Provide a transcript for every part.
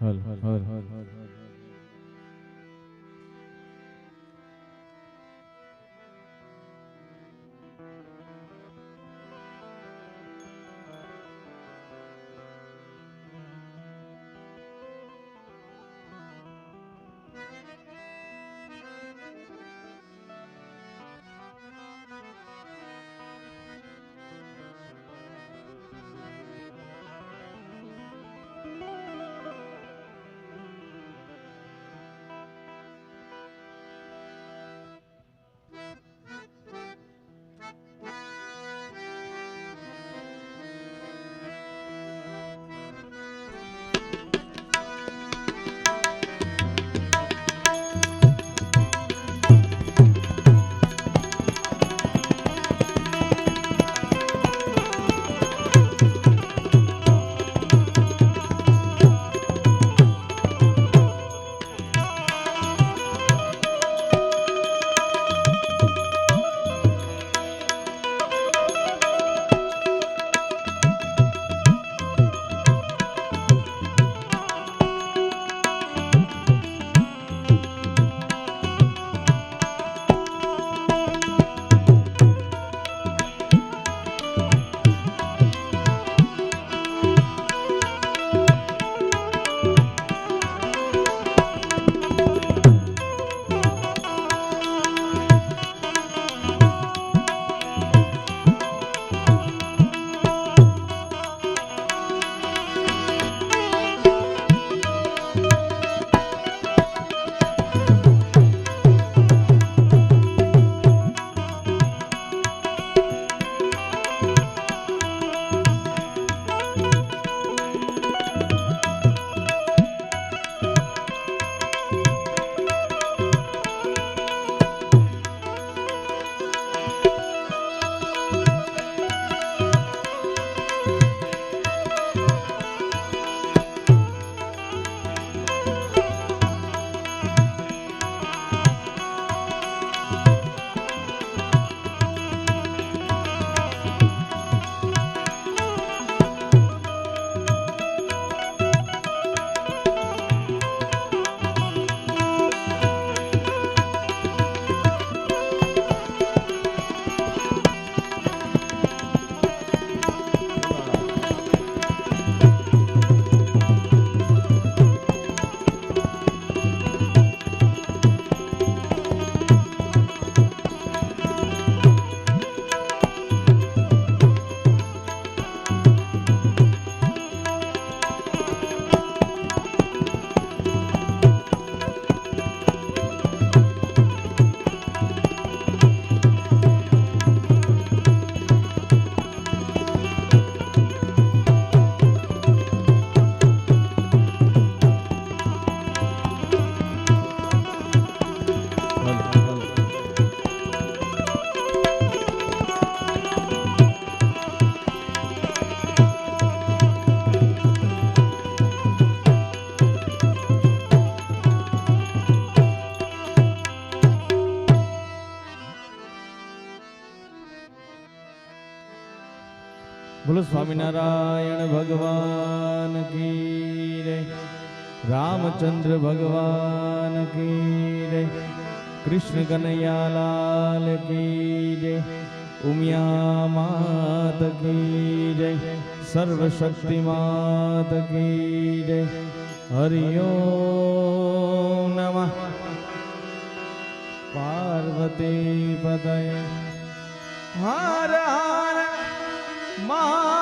حلو حلو બોલો સ્વામિનારાયણ ભગવાન કી રે રામચંદ્ર ભગવાન કી રે. કૃષ્ણ કનૈયાલાલ કી જય ઉમિયા માત કી જય સર્વશક્તિ માત કી જય, હરિયો નમ. પાર્વતી પદય, હર હર મહાદેવ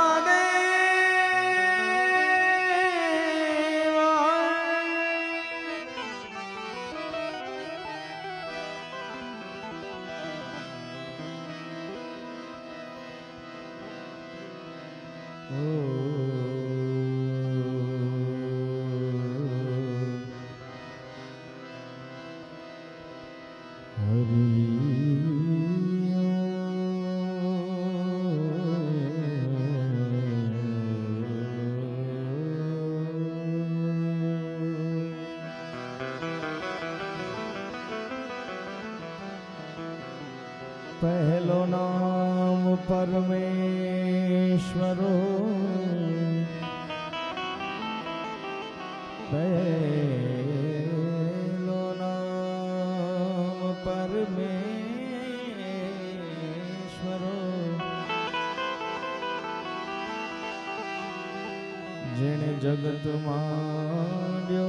જગત માંડ્યો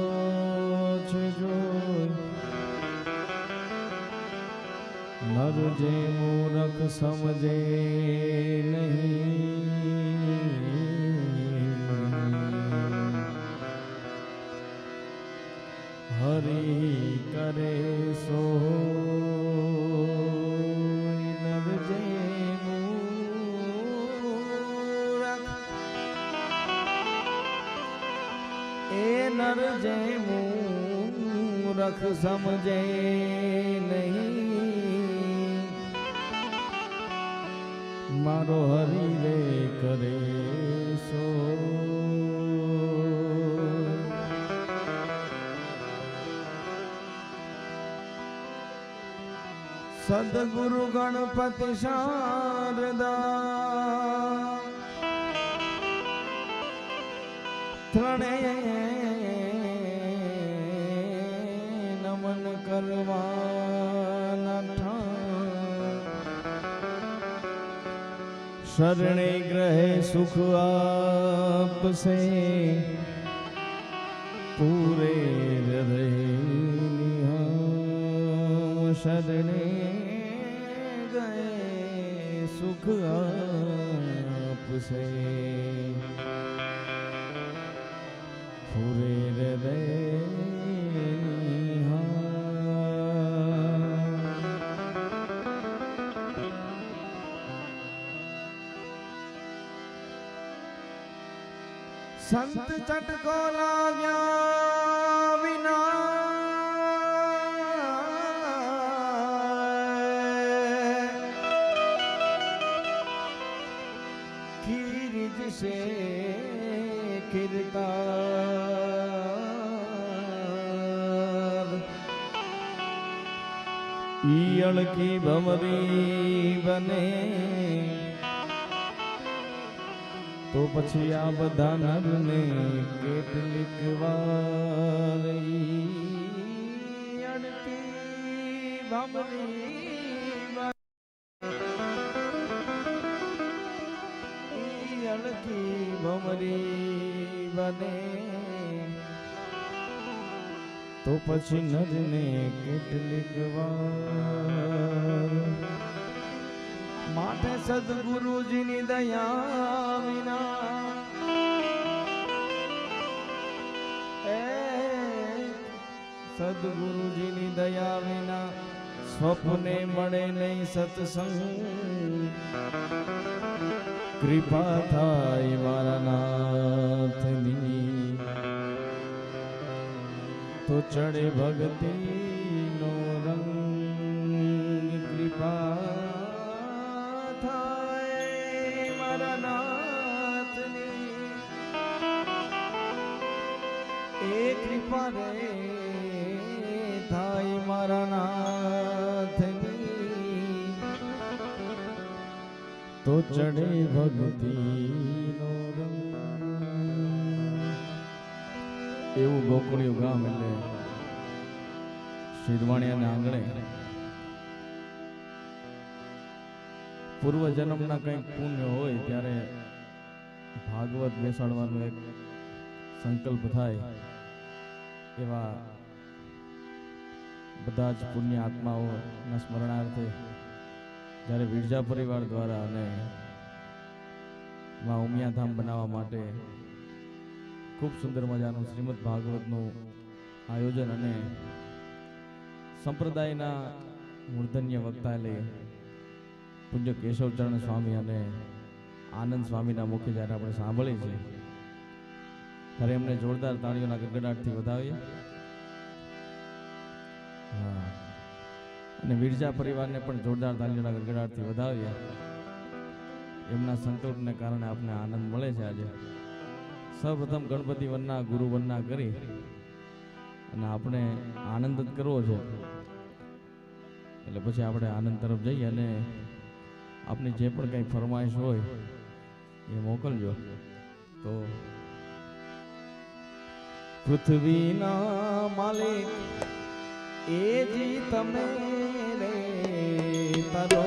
છે જોઈ નર જે મૂરખ સમજે મૂરખ સમજે નહીં. મારો હરી રે કરે સો. સદગુરુ ગણપતિ શારદા. ત્રણે કરવાના. શરણે ગ્રહે સુખ આપશે પૂરે હૃદય શરણે ગયે સુખ આપશે પૂરે હૃદય સંત ચટકો લાગ્યા વિના. ખીર જશે કિરતાર ઈયળ કી ભમરી બને. પછી આ બધા નરને કેટલીક વાર બને. ભમરી બને. તો પછી નરને કેટલીક વાર માટે સદગુરુજીની દયા વિના. એ સદગુરુજીની દયા વિના સ્વપ્ને મળે નહીં સત્સંગ. કૃપા થાય મારા નાથની. તો ચડે ભક્તિ ચડે ભક્તિ. એવું ગોકુળિયું ગામ એટલે શિરવાણિયાના આંગણે પૂર્વ જન્મના કંઈક પુણ્ય હોય ત્યારે ભાગવત બેસાડવાનો એક સંકલ્પ થાય એવા બધા જ પુણ્ય આત્માઓના સ્મરણાર્થે જ્યારે વિરજા પરિવાર દ્વારા અને માં ઉમિયાધામ બનાવવા માટે ખૂબ સુંદર મજાનું શ્રીમદ ભાગવતનું આયોજન અને સંપ્રદાયના મૂર્ધન્ય વક્તા પૂજ્ય કેશવચરણ સ્વામી અને આનંદ સ્વામીના મુખે જ્યારે આપણે સાંભળીએ છીએ, ત્યારે એમને જોરદાર તાળીઓના ગગડાટથી વધાવીએ. અને વિરજા પરિવારને પણ જોરદાર તાળીઓના ગગડાટથી વધાવીએ. એમના સંકલ્પને કારણે આપને આનંદ મળે છે આજે. સૌપ્રથમ ગણપતિ વનના, ગુરુ વનના કરી અને આપણે આનંદ જ કરવો છે. એટલે પછી આપણે આનંદ તરફ જઈએ અને આપની જે પણ કંઈ ફરમાઈશ હોય એ મોકલજો. તો પૃથ્વીના માલિક એ જી તમે રે, તરો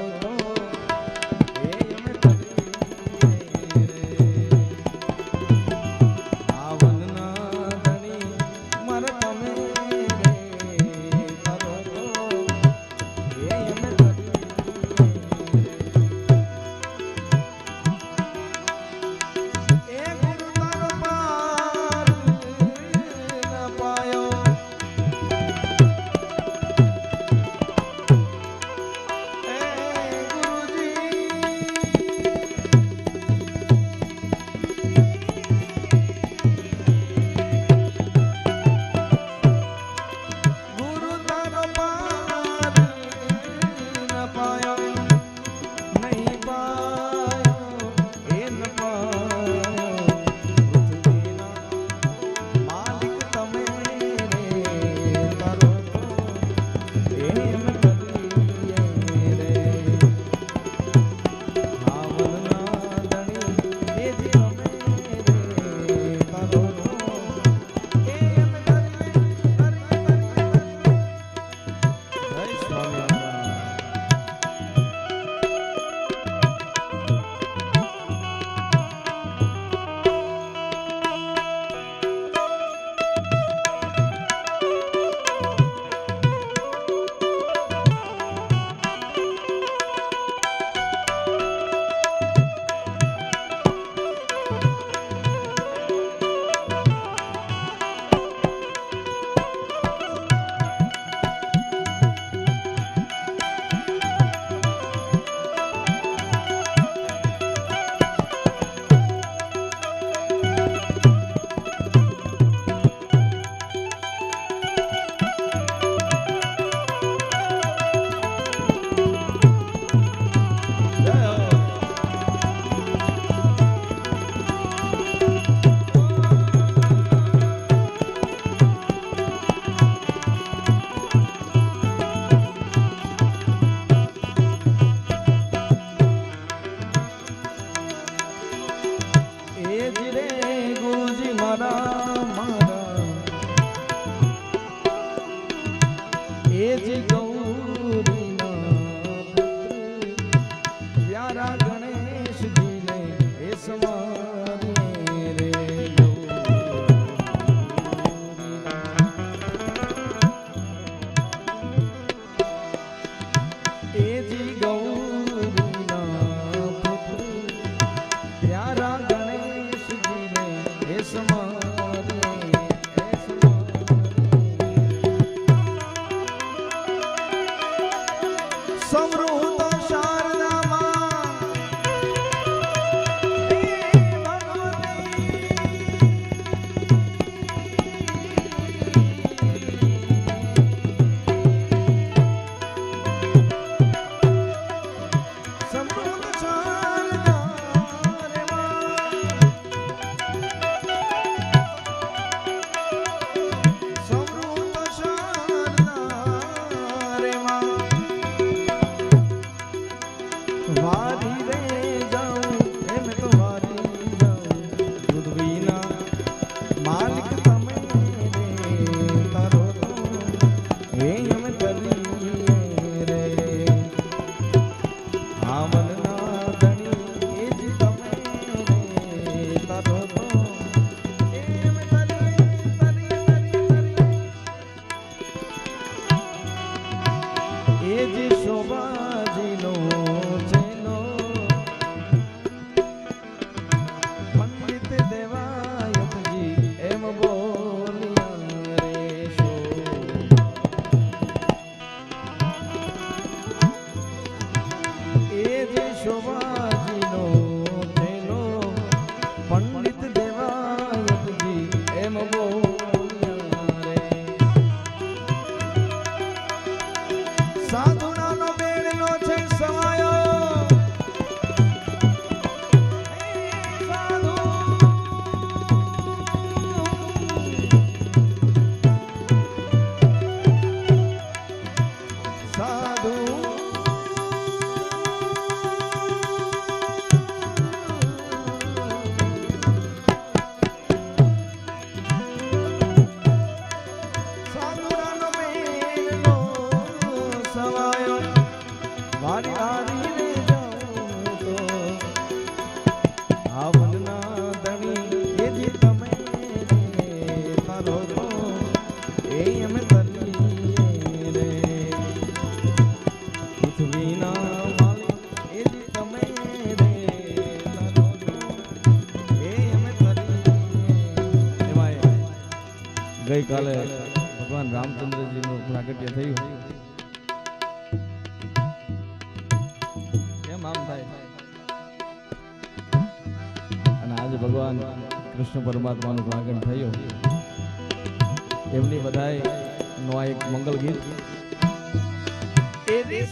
ગઈકાલે ભગવાન રામચંદ્રજીનું પ્રાગટ્ય થયું. કેમ આમ થાય? અને આજે ભગવાન કૃષ્ણ પરમાત્માનું પ્રાગટ થયું. એમની બધાય નો એક મંગલ ગીત. એની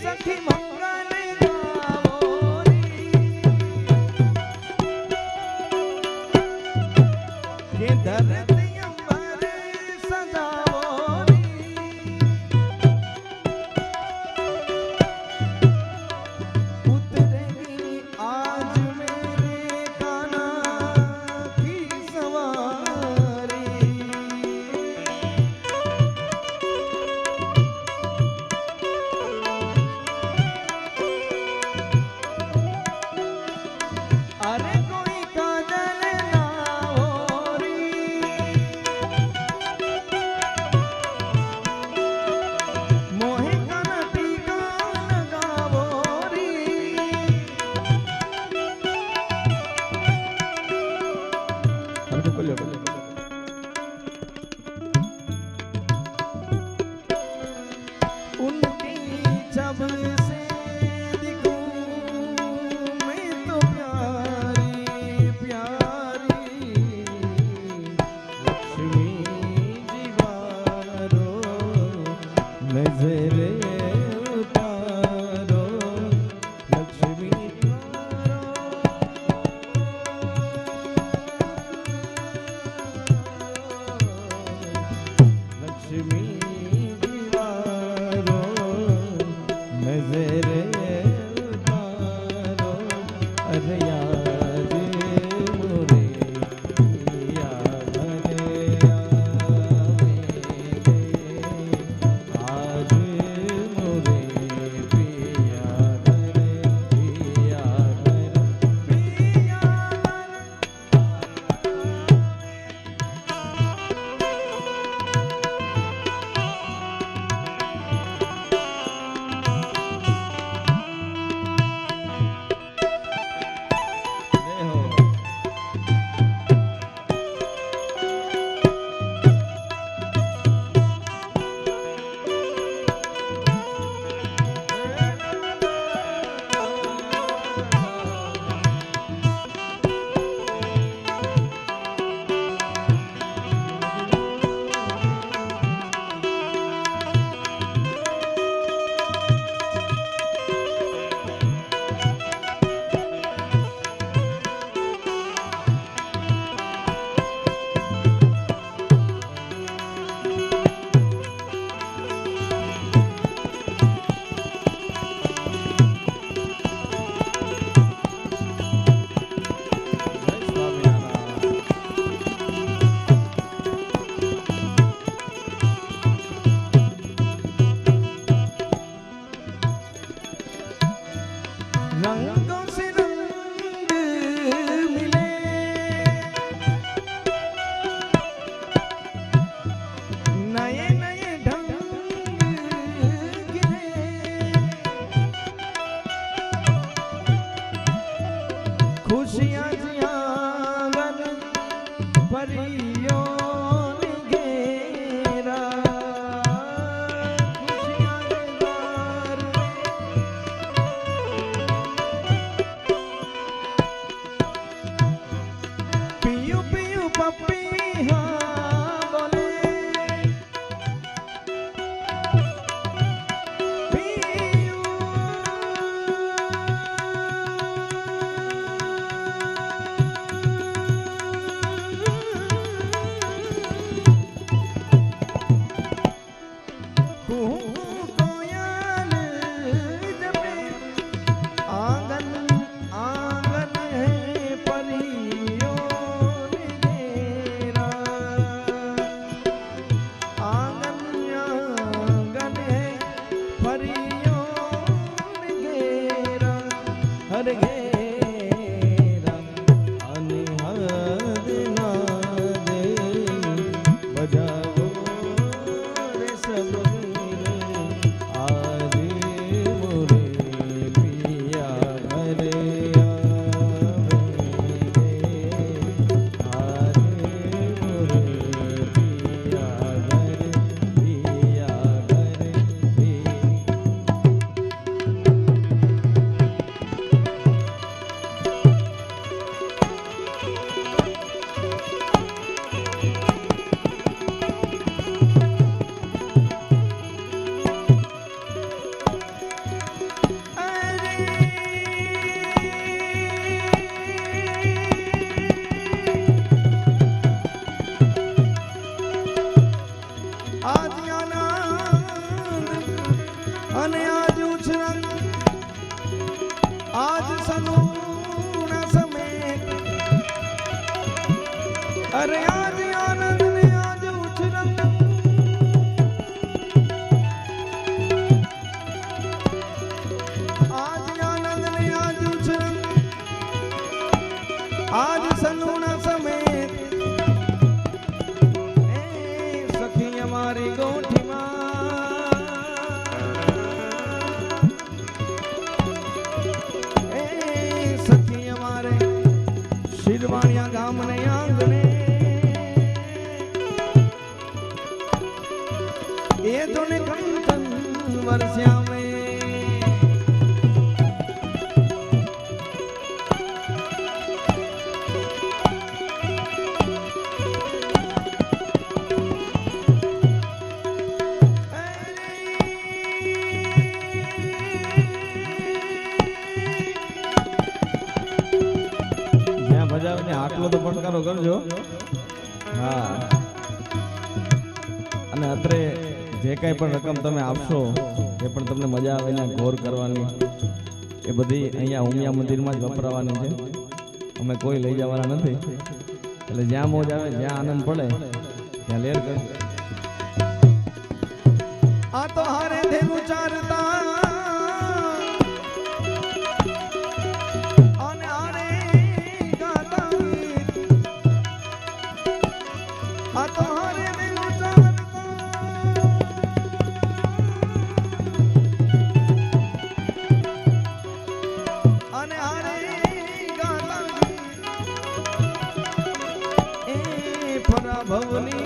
I'll be અને આજ ઉછરંગ આજ સનુ ના સમે અરે આજ કાંઈ પણ રકમ તમે આપશો. એ પણ તમને મજા આવે ને ઘોર કરવાની. એ બધી અહીંયા ઉમિયા મંદિરમાં જ વપરાવાની છે. અમે કોઈ લઈ જવાના નથી. એટલે જ્યાં મોજ આવે જ્યાં આનંદ પડે, ત્યાં લેર કર આ તો હારે થેલું ચારતા આ તો હારે ಅವನೇ